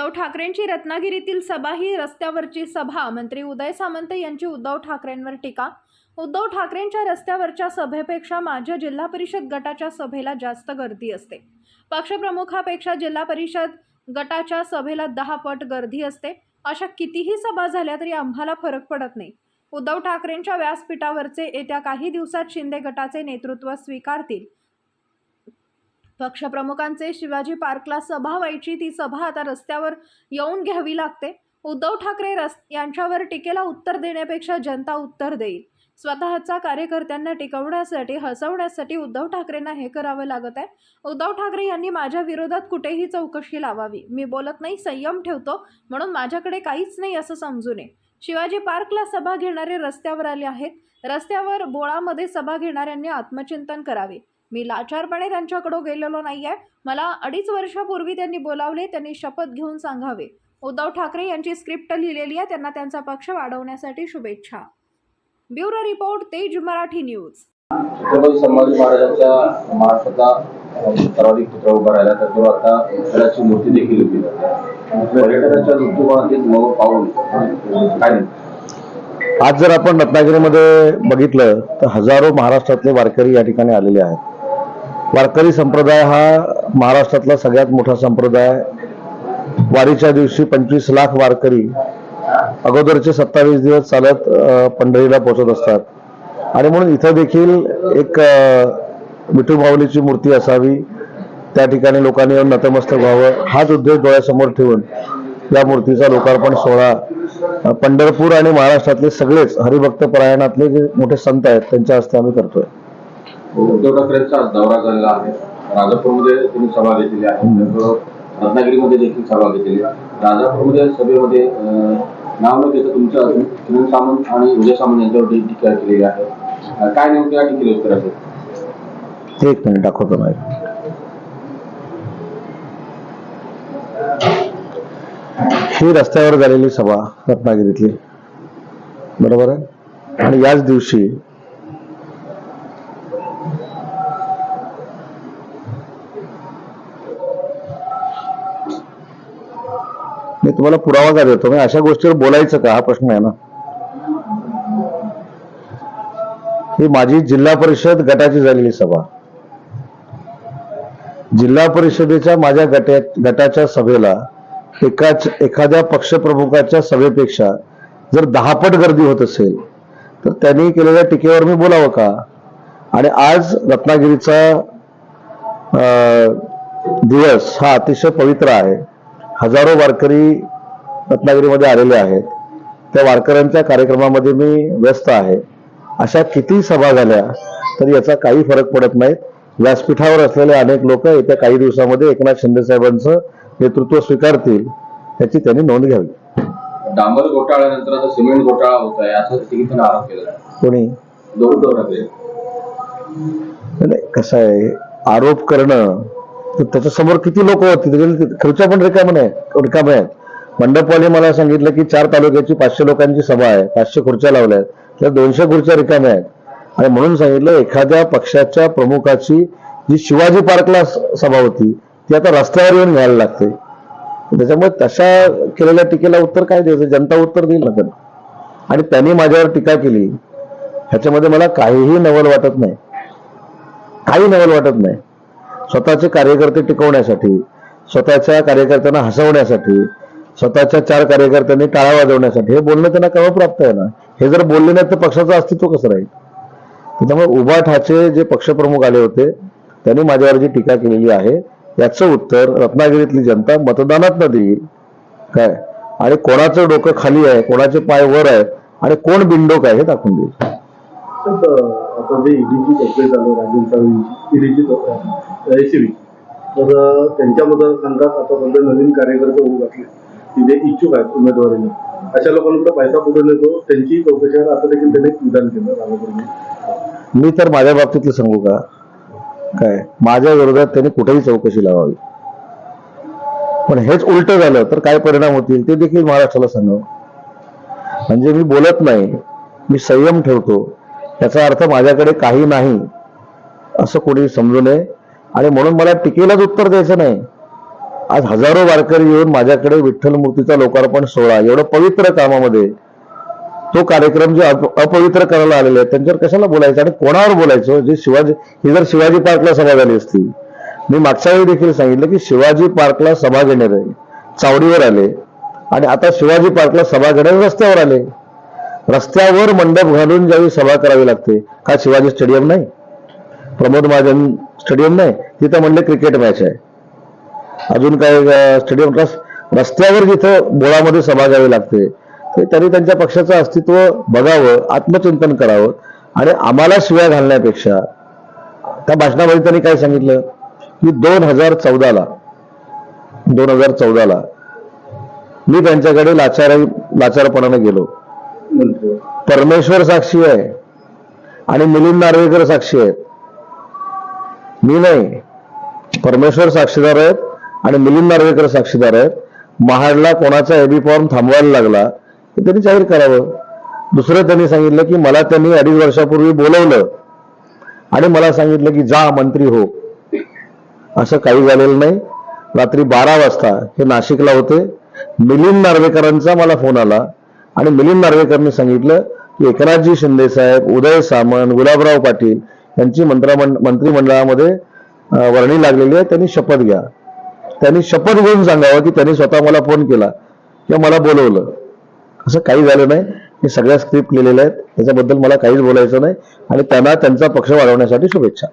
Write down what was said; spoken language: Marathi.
उद्धव ठाकरेंची रत्नागिरीतील सभा ही रस्त्यावरची सभा. मंत्री उदय सामंत यांची उद्धव ठाकरेंवर टीका. उद्धव ठाकरेंच्या रस्त्यावरच्या सभेपेक्षा माझ्या जिल्हा परिषद गटाच्या सभेला जास्त गर्दी असते. पक्षप्रमुखापेक्षा जिल्हा परिषद गटाच्या सभेला दहा पट गर्दी असते. अशा कितीही सभा झाल्या तरी आम्हाला फरक पडत नाही. उद्धव ठाकरेंच्या व्यासपीठावरचे येत्या काही दिवसात शिंदे गटाचे नेतृत्व स्वीकारतील. पक्षप्रमुखांचे शिवाजी पार्कला सभा व्हायची ती सभा आता रस्त्यावर येऊन घ्यावी लागते. उद्धव ठाकरे रस यांच्यावर टीकेला उत्तर देण्यापेक्षा जनता उत्तर देईल. स्वतःचा कार्यकर्त्यांना टिकवण्यासाठी हसवण्यासाठी उद्धव ठाकरेंना हे करावं लागत आहे. उद्धव ठाकरे यांनी माझ्या विरोधात कुठेही चौकशी लावावी. मी बोलत नाही संयम ठेवतो म्हणून माझ्याकडे काहीच नाही असं समजू नये. शिवाजी पार्कला सभा घेणारे रस्त्यावर आले आहेत. रस्त्यावर बोळामध्ये सभा घेणाऱ्यांनी आत्मचिंतन करावे. मी लाचारपणे त्यांच्याकडं गेलेलो नाही आहे मला अडीच वर्षापूर्वी त्यांनी बोलावले त्यांनी शपथ घेऊन सांगावे. उद्धव ठाकरे यांची स्क्रिप्ट लिहिलेली आहे त्यांना त्यांचा पक्ष वाढवण्यासाठी शुभेच्छा. ब्युरो रिपोर्ट तेज मराठी न्यूज. छत्रपती संभाजी महाराजांच्या महाराष्ट्राचा सर्वाधिक पुतळा उभा राहिला तर तो आता त्याची मूर्ती देखील उभी नवं पाऊल काय आज जर आपण रत्नागिरीमध्ये बघितलं तर हजारो महाराष्ट्रातले वारकरी या ठिकाणी आलेले आहेत. वारकरी संप्रदाय हा महाराष्ट्रातला सगळ्यात मोठा संप्रदाय. वारीच्या दिवशी पंचवीस लाख वारकरी अगोदरचे सत्तावीस दिवस चालत पंढरीला पोहोचत असतात. आणि म्हणून इथं देखील एक अं, विठू माऊलीची मूर्ती असावी. त्या ठिकाणी लोकांनी येऊन नतमस्तक व्हावं. हाच उद्देश डोळ्यासमोर ठेवून या मूर्तीचा लोकार्पण सोहळा पंढरपूर आणि महाराष्ट्रातले सगळेच हरिभक्त परायणातले जे मोठे संत आहेत त्यांच्या हस्ते आम्ही करतोय. उद्धव ठाकरेंचा दौरा झालेला आहे. राजापूरमध्ये त्यांनी सभा घेतलेली आहे. रत्नागिरीमध्ये देखील सभा घेतलेली आहे. राजापूरमध्ये सभेमध्ये नाव न घेता तुमच्या सुनील सामंत आणि उदय सामंत यांच्यावरती टीका केलेली आहे. काय नेमकं या टीकेला उत्तर असेल? एक मिनिट दाखवतो नाही ही रस्त्यावर झालेली सभा रत्नागिरीतली. बरोबर आहे? आणि याच दिवशी मी तुम्हाला पुरावा का देतो? मी अशा गोष्टीवर बोलायचं का? हा प्रश्न आहे ना. ही माझी जिल्हा परिषद गटाची झालेली सभा. जिल्हा परिषदेच्या माझ्या गटा गटाच्या सभेला एकाच एखाद्या पक्षप्रमुखाच्या सभेपेक्षा जर दहापट गर्दी होत असेल तर त्यांनी केलेल्या टीकेवर मी बोलावं का? आणि आज रत्नागिरीचा अं, दिवस हा अतिशय पवित्र आहे. हजारो वारकरी रत्नागिरीमध्ये आलेले आहेत. त्या वारकऱ्यांच्या कार्यक्रमामध्ये मी व्यस्त आहे. अशा किती सभा झाल्या तरी याचा काही फरक पडत नाही व्यासपीठावर असलेले अनेक लोक येत्या काही दिवसामध्ये एकनाथ शिंदे साहेबांचं नेतृत्व स्वीकारतील याची त्यांनी नोंद घ्यावी. डांबर घोटाळ्यानंतर सिमेंट घोटाळा होत आहे असं देखील आरोप केला कोणी? नाही कसं आहे आरोप करणं तर त्याच्यासमोर किती लोक होती? त्याच्या म्हणजे खुर्च्या पण रिकाम्या नाही रिकाम्या आहेत मंडपवाले मला सांगितलं की चार तालुक्याची पाचशे लोकांची सभा आहे पाचशे खुर्च्या लावल्या आहेत. त्या दोनशे खुर्च्या रिकाम्या आहेत. आणि म्हणून सांगितलं एखाद्या पक्षाच्या प्रमुखाची जी शिवाजी पार्कला सभा होती ती आता रस्त्यावर येऊन घ्यायला लागते. त्याच्यामुळे तशा केलेल्या टीकेला उत्तर काय द्यायचं? जनता उत्तर देईल ना त्यांना आणि त्यांनी माझ्यावर टीका केली. ह्याच्यामध्ये मला काहीही नवल वाटत नाही. काही नवल वाटत नाही. स्वतःचे कार्यकर्ते टिकवण्यासाठी स्वतःच्या कार्यकर्त्यांना हसवण्यासाठी स्वतःच्या चार कार्यकर्त्यांनी टाळा वाजवण्यासाठी हे बोलणं त्यांना केव्हा प्राप्त आहे ना हे जर बोलले नाही तर पक्षाचं अस्तित्व कसं राहील? त्याच्यामुळे उभा ठाचे जे पक्षप्रमुख आले होते त्यांनी माझ्यावर जी टीका केलेली आहे याचं उत्तर रत्नागिरीतली जनता मतदानात न देईल. काय? आणि कोणाचं डोकं खाली आहे कोणाचे पाय वर आहेत आणि कोण बिंडोक आहे हे दाखवून देईल. आता जे ईडीची चौकशी चालू आहे राजन ईडीची एसीबी तर त्यांच्या मतदारसंघात आतापर्यंत नवीन कार्यकर्ते होऊ घातले की जे इच्छुक आहेत उमेदवारीला अशा लोकांकडे पैसा कुठून येतो त्यांची चौकशी आहे. आता देखील त्यांनी विधान केलं मी तर माझ्या बाबतीतलं सांगू का? काय? माझ्या विरोधात त्यांनी कुठेही चौकशी लावावी. पण हेच उलट झालं तर काय परिणाम होतील ते देखील महाराष्ट्राला सांगावं. म्हणजे मी बोलत नाही. मी संयम ठेवतो. याचा अर्थ माझ्याकडे काही नाही असं कोणी समजू नये. आणि म्हणून मला टीकेलाच उत्तर द्यायचं नाही. आज हजारो वारकरी येऊन माझ्याकडे विठ्ठल मूर्तीचा लोकार्पण सोहळा एवढं पवित्र कामामध्ये तो कार्यक्रम जे अप- अपवित्र करायला आलेले आहेत त्यांच्यावर कशाला बोलायचं? आणि कोणावर बोलायचं? जे शिवाजी ही जर शिवाजी पार्कला सभा झाली असती. मी मागच्या वेळी देखील सांगितलं की शिवाजी पार्कला सभा घेणारे चावडीवर आले. आणि आता शिवाजी पार्कला सभा घेणारे रस्त्यावर आले. रस्त्यावर मंडप घालून ज्यावेळी सभा करावी लागते का शिवाजी स्टेडियम नाही? प्रमोद महाजन स्टेडियम नाही तिथं म्हणले क्रिकेट मॅच आहे. अजून काय स्टेडियम रस्त्यावर जिथं बोळामध्ये सभा घ्यावी लागते ते तरी त्यांच्या पक्षाचं अस्तित्व बघावं आत्मचिंतन करावं आणि आम्हाला शिव्या घालण्यापेक्षा त्या भाषणामध्ये त्यांनी काय सांगितलं? की दोन हजार चौदाला दोन हजार चौदाला मी त्यांच्याकडे लाचार लाचारपणाने गेलो. परमेश्वर साक्षी आहे. आणि मिलिंद नार्वेकर साक्षी आहेत. मी नाही. परमेश्वर साक्षीदार आहेत आणि मिलिंद नार्वेकर साक्षीदार आहेत. महाडला कोणाचा एबी फॉर्म थांबवायला लागला हे त्यांनी जाहीर करावं. दुसरं त्यांनी सांगितलं की मला त्यांनी अडीच वर्षापूर्वी बोलवलं. आणि मला सांगितलं की जा मंत्री हो. असं काही झालेलं नाही. रात्री बारा वाजता हे नाशिकला होते. मिलिंद नार्वेकरांचा मला फोन आला. आणि मिलिंद नार्वेकरने सांगितलं की एकनाथजी शिंदे साहेब उदय सामंत गुलाबराव पाटील यांची मंत्रमंड मंत्रिमंडळामध्ये वर्णी लागलेली आहे. त्यांनी शपथ घ्या. त्यांनी शपथ घेऊन सांगावं की त्यांनी स्वतः मला फोन केला किंवा मला बोलवलं. असं काही झालं नाही. हे सगळ्या स्क्रिप्ट लिहिलेल्या आहेत. त्याच्याबद्दल मला काहीच बोलायचं नाही. आणि त्यांना त्यांचा पक्ष वाढवण्यासाठी शुभेच्छा.